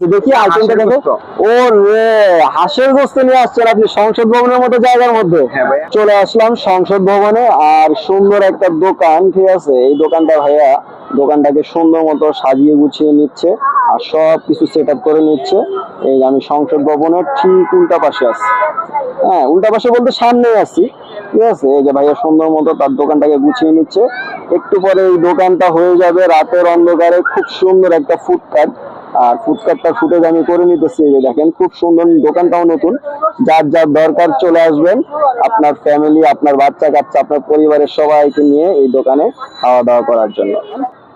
দেখি আইটেমটা দেখো? ও রে হাঁসের গোস্ত নিয়ে আসছেন আপনি সংসদ ভবনের মতো জায়গার মধ্যে। হ্যাঁ চলে আসলাম সংসদ ভবনে আর সুন্দর একটা দোকান ঠিক আছে? এই দোকানটা ভাইয়া দোকানটাকে সুন্দর মতো সাজিয়ে গুছিয়ে নিচ্ছে আর সব কিছু সেট করে নিচ্ছে। এই আমি সংসদ ভবনের ঠিক উল্টা পাশে আছি। হ্যাঁ উল্টা পাশে বলতে সামনেই আছি ঠিক আছে? এই যে ভাইয়া সুন্দর মতো তার দোকানটাকে গুছিয়ে নিচ্ছে। একটু পরে এই দোকানটা হয়ে যাবে রাতের অন্ধকারে। খুব সুন্দর একটা ফুটপাথ আর ফুটপাথটা ফুটেজ আমি করে নিতেছি এই যে দেখেন, খুব সুন্দর দোকানটাও নতুন। যার যার দরকার চলে আসবেন, আপনার ফ্যামিলি আপনার বাচ্চা কাচ্চা, আপনার পরিবারের সবাইকে নিয়ে এই দোকানে খাওয়া দাওয়া করার জন্য।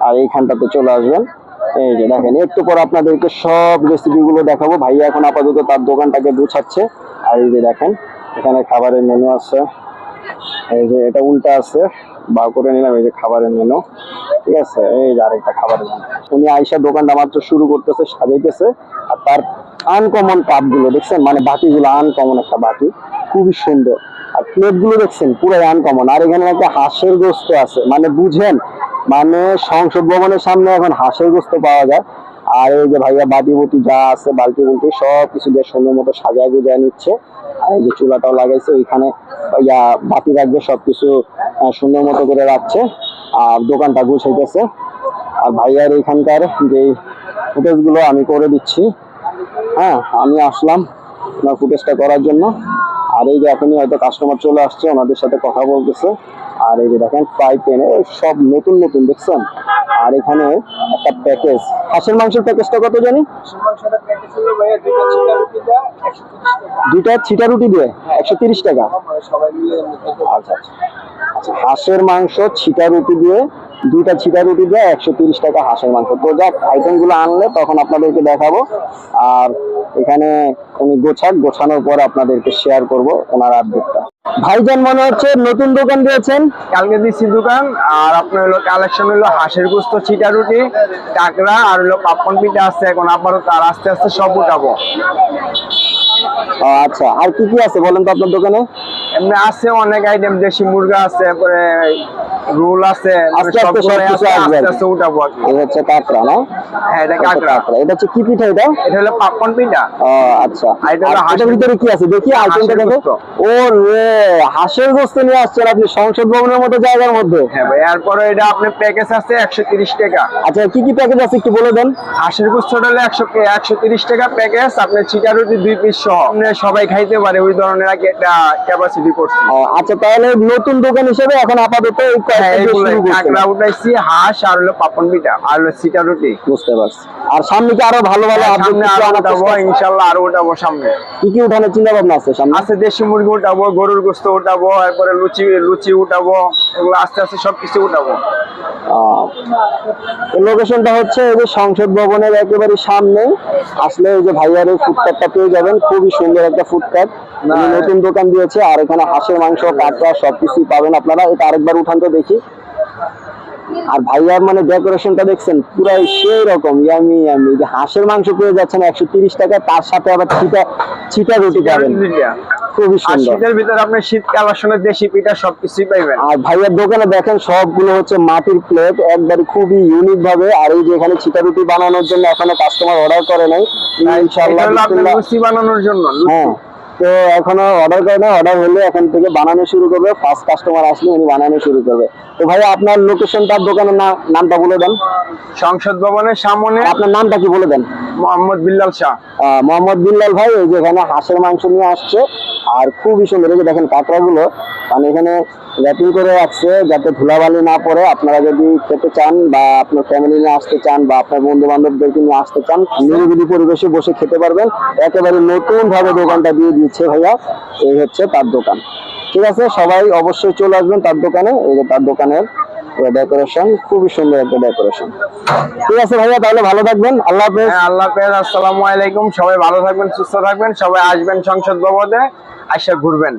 আর এইখানটাতে চলে আসবেন। এই যে দেখেন, একটু পর আপনাদেরকে সব রেসিপি গুলো দেখাবো। ভাইয়া এখন আপাতত তার দোকানটাকে গুছাচ্ছে। আর এই যে দেখেন, এখানে খাবারের মেনু আছে। এই যে এটা উল্টা আছে। বা করে নিলাম, এই যে খাবারের মেনু ঠিক আছে? এই যে আরেকটা খাবারের মেনু উনি আইসা দোকানটা মাত্র শুরু করতেছে, সাজাইতেছে, আর তার আনকমন কাপগুলো দেখছেন? মানে বাটিগুলো আনকমন একটা বাটি। খুবই সুন্দর। আর প্লেটগুলো দেখছেন? পুরো আনকমন আর এখানে একটা হাঁসের গোস্ত আছে। মানে বুঝেন মানে সংসদ ভবনের সামনে এখন হাঁসের গোস্ত পাওয়া যায়। আর এই যে ভাইয়া বাটি বুটি যা আছে বালতি বুলটি সব কিছু দিয়ে সুন্দর মতো সাজায় গুজায় নিচ্ছে। আর এই যে চুলাটাও লাগাইছে ওইখানে ইয়া বাতি রাখবে সবকিছু আহ, সুন্দর মতো করে রাখছে। আর দোকানটা গুছাইতেছে। আর ভাইয়ার এখানকার যে ফুটেজগুলো আমি করে দিচ্ছি হ্যাঁ আমি আসলাম ওনার ফুটেজটা করার জন্য। আর এই যে এখনই হয়তো কাস্টমার চলে আসছে ওনাদের সাথে কথা বলতেছে। আর এই যে দেখেন ফ্রাই প্যানে সব নতুন নতুন দেখছেন? আর এখানে একটা প্যাকেজ হাঁসের মাংসের প্যাকেজটা কত জানি? দুইটা ছিটা রুটি দিয়ে একশো তিরিশ টাকা। আচ্ছা আচ্ছা। আচ্ছা হাঁসের মাংস ছিটা রুটি দিয়ে দুইটা ছিটা রুটি দিয়ে একশো তিরিশ টাকা হাঁসের মাংস। তো যাক আইটেমগুলো আনলে তখন আপনাদেরকে দেখাবো। আর এখানে উনি গোছাক গোছানোর পর আপনাদেরকে শেয়ার করব ওনার আপডেটটা ভাইজান মনে হচ্ছে নতুন দোকান দিয়েছেন? কালকে দিচ্ছি দোকান আর আপনার হলো কালেকশন হলো হাঁসের গুস্ত চিটা রুটি কাঁকড়া আর হলো পাপন পিঠা আছে এখন আবারও তার আস্তে আস্তে সব উঠাবো। আচ্ছা আর কি কি আছে বলেন তো আপনার দোকানে? এমনি আছে অনেক আইটেম দেশি মুরগা আছে তারপরে রোল আছে আস্তে আস্তে সবগুলোই সবকিছু আছে, আসবে আস্তে আস্তে উঠাবো হচ্ছে কাঁকড়া না? হ্যাঁ এটা কাঁকড়া। এটা হচ্ছে কি পিঠা এটা? এটা হলো পাপন পিঠা। ও আচ্ছা। এটা হলো হাঁসের ভিতরে কি আছে? দেখি আইটেমটা দেখো। ও রে হাঁসের গোস্ত নিয়ে আসছেন আপনি সংসদ ভবনের মতো জায়গার মধ্যে। হ্যাঁ ভাই এরপরে এটা আপনার প্যাকেজ আছে একশো তিরিশ টাকা। আচ্ছা কি কি প্যাকেজ আছে একটু বলে দেন? হাঁসের গোস্তটা হলো একশো একশো তিরিশ টাকা প্যাকেজ আপনার চিটা রুটি দুই পিস সহ। আপনি সবাই খাইতে পারে ওই ধরনের একটা ক্যাপাসিটি করছি। আচ্ছা তাহলে নতুন দোকান হিসেবে এখন আপাতত এই হ্যাঁ দিয়ে এগুলো শুরু করছেন। কাঁকড়া উঠাইছি হাঁস আর হলো পাপন পিঠা আর হলো চিটা রুটি। বুঝতে পারছি। আর সামনে কি আরও ভালো ভালো সামনে আরও উঠাবো ইনশাল্লাহ আরও উঠাবো সামনে। কি কি উঠানোর চিন্তা ভাবনা আছে সামনে? আছে দেশি মুরগি উঠাবো গরুর গোস্ত উঠাবো এরপরে লুচি লুচি উঠাবো এগুলো আস্তে আস্তে সবকিছু উঠাবো। লোকেশনটা হচ্ছে এই যে সংসদ ভবনের একেবারে সামনে। আসলে এই যে ভাইয়ার এই ফুটপাথটা পেয়ে যাবেন খুবই সুন্দর একটা ফুটপাথ নতুন দোকান দিয়েছে আর এখানে হাঁসের মাংস কাঁকড়া সবকিছুই পাবেন আপনারা। এটা আরেকবার উঠান তো দেখি। আর ভাইয়ার মানে ডেকোরেশনটা দেখছেন পুরাই সেই রকম ইয়ামি ইয়ামি যে হাঁসের মাংস পেয়ে যাচ্ছেন একশো তিরিশ টাকা তার সাথে আবার ছিটা ছিটা রুটি পাবেন। খুবই সুন্দর। শীতের ভিতরে আপনি শীত কালেকশনের দেশি পিঠা সবকিছুই পাইবেন। আর ভাইয়ের দোকানে দেখেন সবগুলো হচ্ছে মাটির প্লেট একবারে খুবই ইউনিক ভাবে। আর এই যে এখানে ছিটা রুটি বানানোর জন্য এখনও কাস্টমার অর্ডার করে নাই। ইনশাআল্লাহ। লুচি বানানোর জন্য। হ্যাঁ তো এখনও অর্ডার করে না অর্ডার হলে এখন থেকে বানানো শুরু করবে। ফার্স্ট কাস্টমার আসলে উনি বানানো শুরু করবে। তো ভাই আপনার লোকেশনটা দোকানের নামটা বলে দেন। সংসদ ভবনের সামনে আপনার নামটা কি বলে দেন? মোহাম্মদ বিল্লাল শাহ। মোহাম্মদ বিল্লাল ভাই এই যে এখানে হাঁসের মাংস নিয়ে আসছে। আর খুবই সুন্দর এই যে দেখেন কাঁকড়াগুলো মানে এখানে র্যাপিং করে রাখছে যাতে ধুলাবালি না পড়ে। আপনারা যদি খেতে চান বা আপনার ফ্যামিলি নিয়ে আসতে চান বা আপনার বন্ধু বান্ধবদেরকে নিয়ে আসতে চান, নিরিবিলি পরিবেশে বসে খেতে পারবেন। একেবারে নতুন ভাবে দোকানটা দিয়ে দিচ্ছে ভাইয়া। এই হচ্ছে তার দোকান। ঠিক আছে, সবাই অবশ্যই চলে আসবেন তার দোকানে। এই যে তার দোকানের ডেকোরেশন খুবই সুন্দর একটা ডেকোরেশন ঠিক আছে ভাইয়া, তাহলে ভালো থাকবেন। আল্লাহ হ্যাঁ আল্লাহ হাফেজ। আসসালামু আলাইকুম। সবাই ভালো থাকবেন, সুস্থ থাকবেন। সবাই আসবেন সংসদ ভবনে, আসে ঘুরবেন।